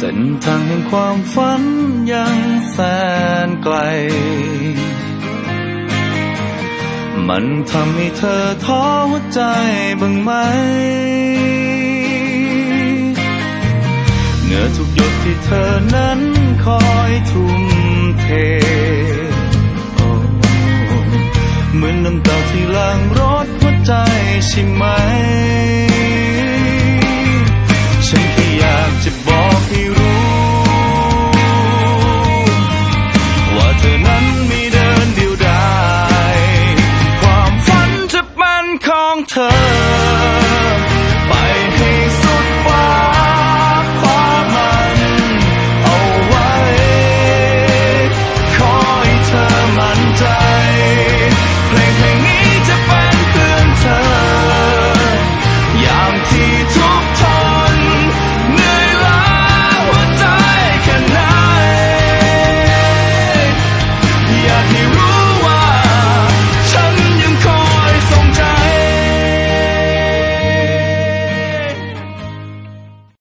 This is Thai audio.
เส้นทางแห่งความฝันยังแสนไกล มันทำให้เธอท้อหัวใจบ้างไหม เหงื่อทุกหยดที่เธอนั้นคอยทุ่มเท เหมือนน้ำตาที่ล้างรถหัวใจใช่ไหม love.